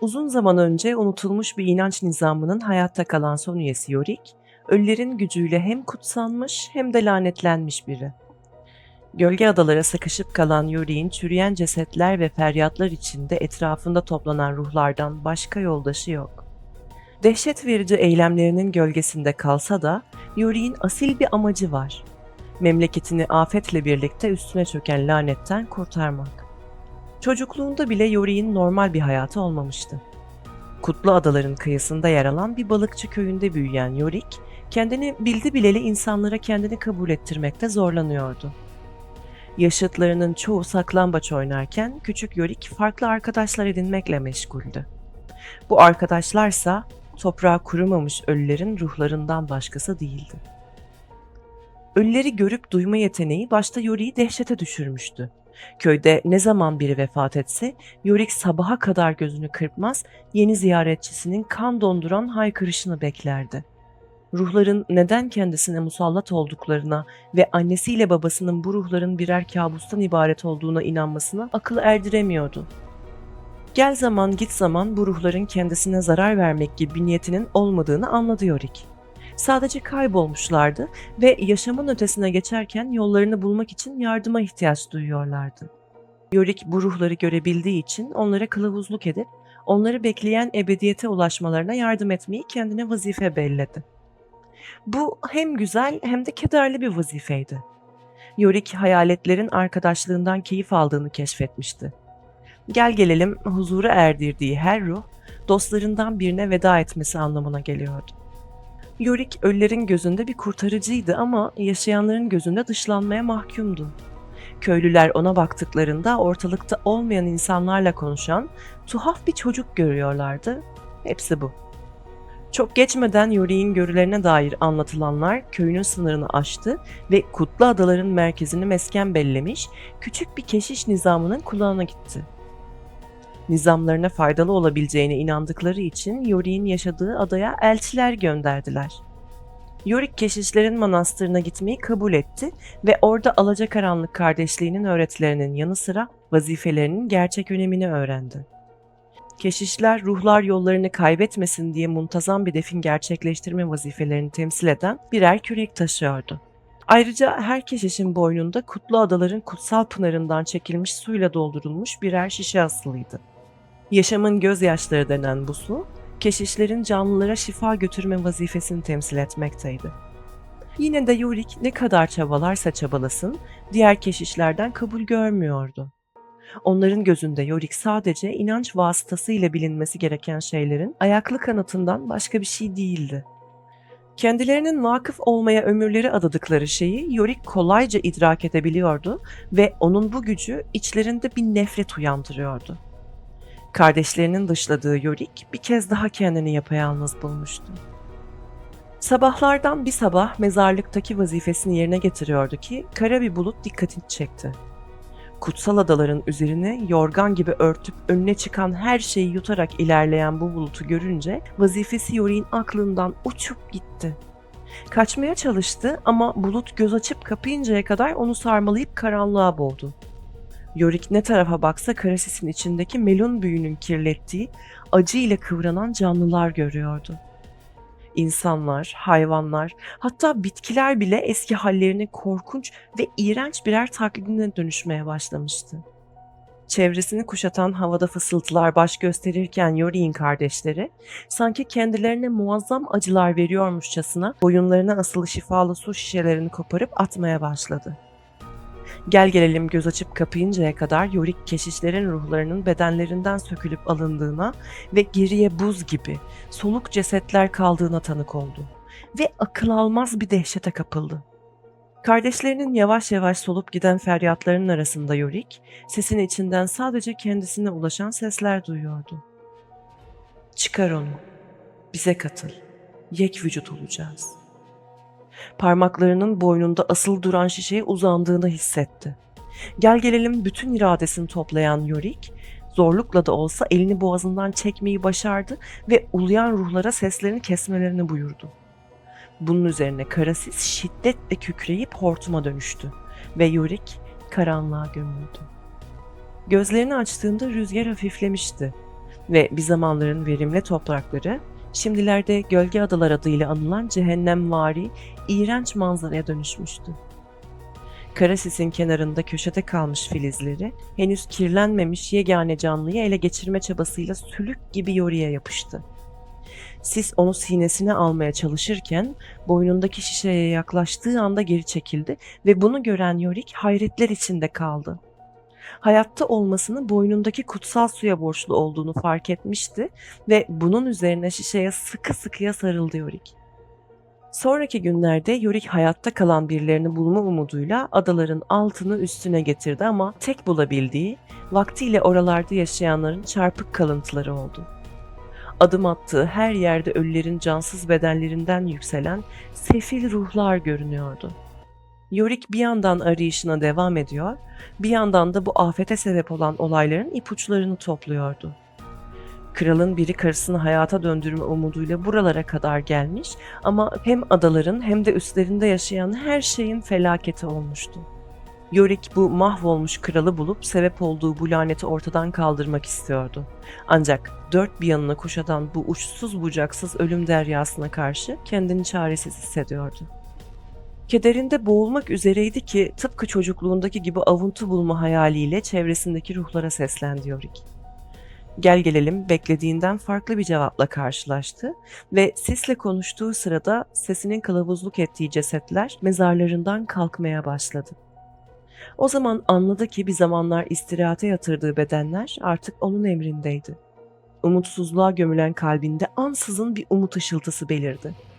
Uzun zaman önce unutulmuş bir inanç nizamının hayatta kalan son üyesi Yorick, ölülerin gücüyle hem kutsanmış hem de lanetlenmiş biri. Gölge adalara sıkışıp kalan Yorick'in çürüyen cesetler ve feryatlar içinde etrafında toplanan ruhlardan başka yoldaşı yok. Dehşet verici eylemlerinin gölgesinde kalsa da Yorick'in asil bir amacı var. Memleketini afetle birlikte üstüne çöken lanetten kurtarmak. Çocukluğunda bile Yorick'in normal bir hayatı olmamıştı. Kutlu Adaların kıyısında yer alan bir balıkçı köyünde büyüyen Yorick, kendini bildi bileli insanlara kendini kabul ettirmekte zorlanıyordu. Yaşıtlarının çoğu saklambaç oynarken küçük Yorick farklı arkadaşlar edinmekle meşguldü. Bu arkadaşlarsa toprağa kurumamış ölülerin ruhlarından başkası değildi. Ölüleri görüp duyma yeteneği başta Yorick'i dehşete düşürmüştü. Köyde ne zaman biri vefat etse Yorick sabaha kadar gözünü kırpmaz, yeni ziyaretçisinin kan donduran haykırışını beklerdi. Ruhların neden kendisine musallat olduklarına ve annesiyle babasının bu ruhların birer kabustan ibaret olduğuna inanmasına akıl erdiremiyordu. Gel zaman git zaman bu ruhların kendisine zarar vermek gibi bir niyetinin olmadığını anladı Yorick. Sadece kaybolmuşlardı ve yaşamın ötesine geçerken yollarını bulmak için yardıma ihtiyaç duyuyorlardı. Yorick bu ruhları görebildiği için onlara kılavuzluk edip onları bekleyen ebediyete ulaşmalarına yardım etmeyi kendine vazife belledi. Bu hem güzel hem de kederli bir vazifeydi. Yorick hayaletlerin arkadaşlığından keyif aldığını keşfetmişti. Gel gelelim huzura erdirdiği her ruh dostlarından birine veda etmesi anlamına geliyordu. Yorick ölülerin gözünde bir kurtarıcıydı ama yaşayanların gözünde dışlanmaya mahkumdu. Köylüler ona baktıklarında ortalıkta olmayan insanlarla konuşan tuhaf bir çocuk görüyorlardı. Hepsi bu. Çok geçmeden Yorick'in görülerine dair anlatılanlar köyünün sınırını aştı ve Kutlu Adaların merkezini mesken bellemiş küçük bir keşiş nizamının kulağına gitti. Nizamlarına faydalı olabileceğine inandıkları için Yorick'in yaşadığı adaya elçiler gönderdiler. Yorick keşişlerin manastırına gitmeyi kabul etti ve orada alacakaranlık kardeşliğinin öğretilerinin yanı sıra vazifelerinin gerçek önemini öğrendi. Keşişler ruhlar yollarını kaybetmesin diye muntazam bir defin gerçekleştirme vazifelerini temsil eden birer kürek taşıyordu. Ayrıca her keşişin boynunda Kutlu Adaların kutsal pınarından çekilmiş suyla doldurulmuş birer şişe asılıydı. Yaşamın gözyaşları denen bu su, keşişlerin canlılara şifa götürme vazifesini temsil etmekteydi. Yine de Yorick ne kadar çabalarsa çabalasın, diğer keşişlerden kabul görmüyordu. Onların gözünde Yorick sadece inanç vasıtasıyla bilinmesi gereken şeylerin ayaklı kanıtından başka bir şey değildi. Kendilerinin vakıf olmaya ömürleri adadıkları şeyi Yorick kolayca idrak edebiliyordu ve onun bu gücü içlerinde bir nefret uyandırıyordu. Kardeşlerinin dışladığı Yorick bir kez daha kendini yapayalnız bulmuştu. Sabahlardan bir sabah mezarlıktaki vazifesini yerine getiriyordu ki kara bir bulut dikkatini çekti. Kutsal adaların üzerine yorgan gibi örtüp önüne çıkan her şeyi yutarak ilerleyen bu bulutu görünce vazifesi Yorick'in aklından uçup gitti. Kaçmaya çalıştı ama bulut göz açıp kapayıncaya kadar onu sarmalayıp karanlığa boğdu. Yorick ne tarafa baksa karasisin içindeki melun büyünün kirlettiği, acı kıvranan canlılar görüyordu. İnsanlar, hayvanlar, hatta bitkiler bile eski hallerine korkunç ve iğrenç birer taklidine dönüşmeye başlamıştı. Çevresini kuşatan havada fısıltılar baş gösterirken Yorick'in kardeşleri sanki kendilerine muazzam acılar veriyormuşçasına boyunlarına asılı şifalı su şişelerini koparıp atmaya başladı. Gel gelelim göz açıp kapayıncaya kadar Yorick keşişlerin ruhlarının bedenlerinden sökülüp alındığına ve geriye buz gibi soluk cesetler kaldığına tanık oldu ve akıl almaz bir dehşete kapıldı. Kardeşlerinin yavaş yavaş solup giden feryatlarının arasında Yorick, sesin içinden sadece kendisine ulaşan sesler duyuyordu. Çıkar onu, bize katıl, yek vücut olacağız. Parmaklarının boynunda asıl duran şişeye uzandığını hissetti. Gel gelelim bütün iradesini toplayan Yorick, zorlukla da olsa elini boğazından çekmeyi başardı ve uluyan ruhlara seslerini kesmelerini buyurdu. Bunun üzerine Karasis şiddetle kükreyip hortuma dönüştü ve Yorick karanlığa gömüldü. Gözlerini açtığında rüzgar hafiflemişti. ve bir zamanların verimli toprakları şimdilerde Gölge Adalar adıyla anılan cehennemvari, iğrenç manzaraya dönüşmüştü. Karasis'in kenarında köşede kalmış filizleri henüz kirlenmemiş yegane canlıyı ele geçirme çabasıyla sülük gibi yoruya yapıştı. Sis onu sinesine almaya çalışırken boynundaki şişeye yaklaştığı anda geri çekildi ve bunu gören Yorick hayretler içinde kaldı. Hayatta olmasını boynundaki kutsal suya borçlu olduğunu fark etmişti ve bunun üzerine şişeye sıkı sıkıya sarıldı Yorick. Sonraki günlerde Yorick hayatta kalan birilerini bulma umuduyla adaların altını üstüne getirdi ama tek bulabildiği vaktiyle oralarda yaşayanların çarpık kalıntıları oldu. Adım attığı her yerde ölülerin cansız bedenlerinden yükselen sefil ruhlar görünüyordu. Yorick bir yandan arayışına devam ediyor, bir yandan da bu afete sebep olan olayların ipuçlarını topluyordu. Kralın biri karısını hayata döndürme umuduyla buralara kadar gelmiş ama hem adaların hem de üstlerinde yaşayan her şeyin felaketi olmuştu. Yorick bu mahvolmuş kralı bulup sebep olduğu bu laneti ortadan kaldırmak istiyordu. Ancak dört bir yanına kuşatan bu uçsuz bucaksız ölüm deryasına karşı kendini çaresiz hissediyordu. Kederinde boğulmak üzereydi ki tıpkı çocukluğundaki gibi avuntu bulma hayaliyle çevresindeki ruhlara seslendi Yorick. Gel gelelim beklediğinden farklı bir cevapla karşılaştı ve sisle konuştuğu sırada sesinin kılavuzluk ettiği cesetler mezarlarından kalkmaya başladı. O zaman anladı ki bir zamanlar istirahate yatırdığı bedenler artık onun emrindeydi. Umutsuzluğa gömülen kalbinde ansızın bir umut ışıltısı belirdi.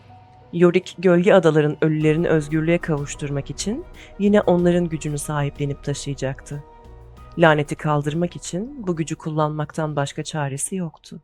Yorick gölge adaların ölülerini özgürlüğe kavuşturmak için yine onların gücünü sahiplenip taşıyacaktı. Laneti kaldırmak için bu gücü kullanmaktan başka çaresi yoktu.